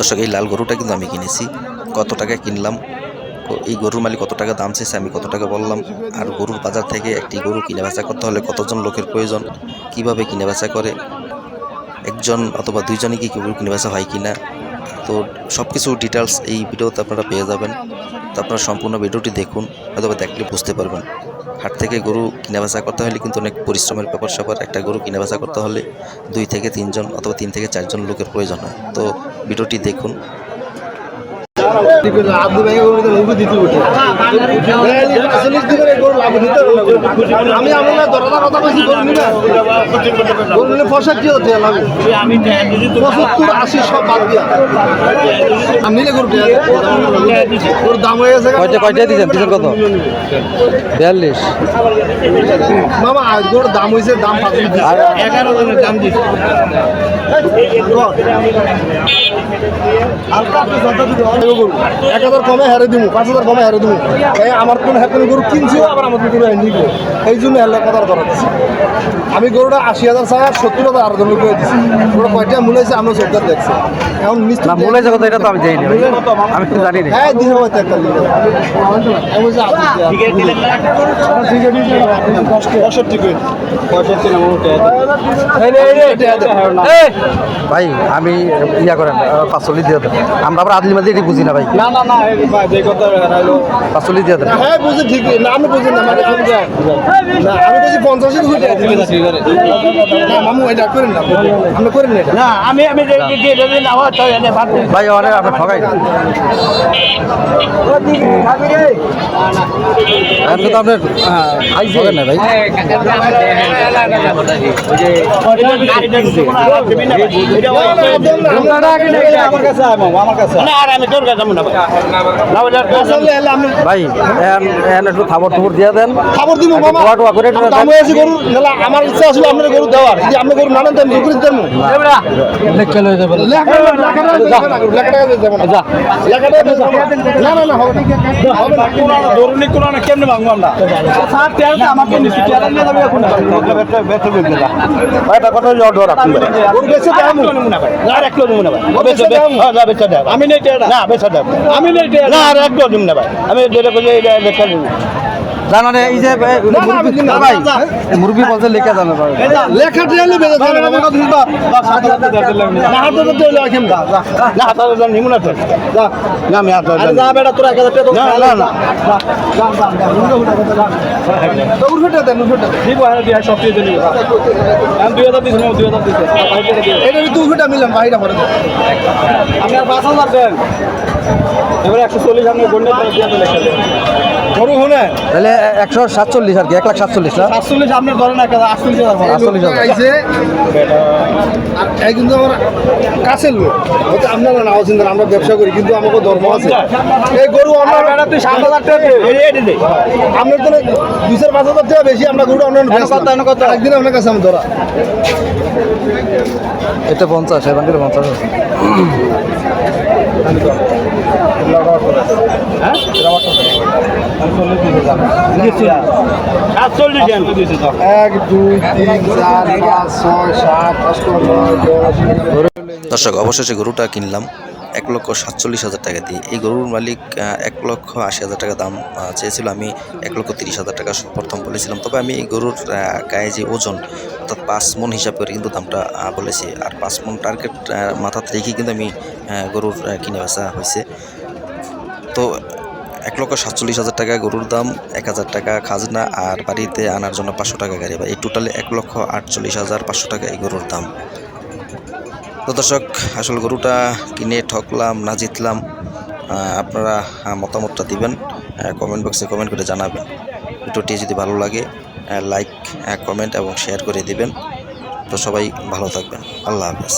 দর্শক, এই লাল গরুটা কিন্তু আমি কিনেছি। কত টাকা কিনলাম এই গরুর মালিক কত টাকা দাম চেয়েছে আমি কত টাকা বললাম। আর গরুর বাজার থেকে একটি গরু কিনে বেচা করতে হলে কতজন লোকের প্রয়োজন, কীভাবে কিনে বেচা করে, একজন অথবা দুইজনই কি গরু কিনে বেচা হয় কিনা। তো সব কিছু ডিটেলস এই ভিডিওতে আপনারা পেয়ে যাবেন। তো আপনারা সম্পূর্ণ ভিডিওটি দেখুন অথবা দেখলে বুঝতে পারবেন। হাট থেকে গরু কিনা বেচা করতে হলে কিন্তু অনেক পরিশ্রমের ব্যাপার স্যাপার একটা গরু কিনা বেচা করতে হলে দুই থেকে তিনজন অথবা তিন থেকে চারজন লোকের প্রয়োজন হয়। তো ভিডিওটি দেখুন আমি আমার না কথা বলছি হতে পঁচাত্তর আশি সব বাদ দিয়া। আমি নিলে গরু দেয়া দাম হয়ে গেছে কয়টা কয়টা দিয়েছেন দিয়েছেন কত? বিয়াল্লিশ। মামা আজ গরুর দাম হয়েছে দাম এগারো জনের দাম দিচ্ছে এক হাজার কমে হারে দিব পাঁচ হাজার কমে হারে দিব এই আমার কোন হ্যাপেন গরু কিনছিও আবার আমাদের গরু নিব এই জন্য দরকার আছে আমি গরুটা আশি হাজার চাই আর সত্তর হাজার আরও জন্য করে দিচ্ছি গরুটা কয়টা মূল হয়েছে আমরা সরকার দেখছি। এখন নিশ্চিত না মূল হয়েছে এটা তো আমি জানি। আমি তো জানি না। হ্যাঁ দিন হবে ভাই আমি ইয়া করেন পাঁচচল্লিশ দিয়ে আমরা আবার আদলি মাঝে এটি বুঝি না। ভাই? না না না যে কথা হলো। পাঁচচল্লিশ দিয়ে দেন। হ্যাঁ বুঝি ঠিক না আমি বুঝি না মানে আমি না আমি বুঝি পঞ্চাশের হয়ে যায় না মামু এটা করেন না আপনি করেন না না আমি আমি যে যে যে যে না হয় তো এনে বাদ ভাই অনেক আপনি ঠকাই না। এখন তো আপনার ঠকেন না ভাই। আমার কাছে আয় মামু আমার কাছে না আর আমি তোর কাছে যাব না ভাই। একটু খাবার টুবর দিয়ে দেন। খবর দিব গরু আমার ইচ্ছা আসলে আপনার গরু দেওয়ার। যদি আপনি গরু তো আমি না লেখাটা দেবো। না। না না না হবে না। কেমনে ভাঙবো আমরা সাত তেরোটা আমাকে নিচ্ছি তেরো নিয়ে যাবে এখন। দেব আমি নেই আমি নেই আমি যেটা কই এটা লেখা জানা এই যে না, না, না ভাই না, মুরগি বলতে লিখে জানো ভাই। লেখাটা হলে বেচে দাম আমি কথা দিবা না হাত ধরতে হলে আইখাম না না হাতা নিমু না তো। না আমি হাতা আরে যা বেটা তোরা 1000 টাকা না না না। দিয়া সব দিয়ে দিলি আমি 2000 দিছি না 2000 দিছি এটা তুই মিলাম বাইরে পড়ে আমি আর 5000 দেন। এবারে 140 আমি গন্ডে লেখা গরু তাহলে একশো সাতচল্লিশ আর কি এক লাখ সাতচল্লিশ না? 48 আপনি ধরেন না 48 হাজার আটচল্লিশ হাজার। কিন্তু আমার কাছের লোক। হয়তো আপনারা নাও চিন্তা আমরা ব্যবসা করি কিন্তু আমাকে ধর্ম আছে। এই গরু আমরা তুই 7000 টাকা আপনার তো দুই চার পাঁচ হাজার টাকা বেশি আমরা গরু কথা। একদিন আপনার কাছে আমি ধরা। এটা পঞ্চাশ এবার দিলে পঞ্চাশ। সাতচল্লিশ দর্শক, অবশেষে গরুটা কিনলাম। এক লক্ষ সাতচল্লিশ হাজার টাকা দিয়ে। এই গরুর মালিক এক লক্ষ আশি হাজার টাকা দাম চেয়েছিল। আমি এক লক্ষ তিরিশ হাজার টাকা প্রথম বলেছিলাম। তবে আমি এই গরুর গায়ে যে ওজন, অর্থাৎ পাঁচ মন হিসাব করে কিন্তু দামটা বলেছি। আর পাঁচ মন টার্গেট মাথাতে রেখে কিন্তু আমি গরুর কিনে বেচা হয়েছে। তো এক লক্ষ সাতচল্লিশ হাজার টাকা গরুর দাম, এক হাজার টাকা খাজনা আর বাড়িতে আনার জন্য পাঁচশো টাকা গাড়ি বা এই টোটালে এক লক্ষ আটচল্লিশ হাজার পাঁচশো টাকা এই গরুর দাম। তো দর্শক, আসল গরুটা কিনে ঠকলাম, না জিতলাম আপনারা মতামতটা দিবেন কমেন্ট বক্সে কমেন্ট করে জানাবেন। ভিডিওটি যদি ভালো লাগে লাইক কমেন্ট এবং শেয়ার করে দিবেন। তো সবাই ভালো থাকবেন। আল্লাহ হাফেজ।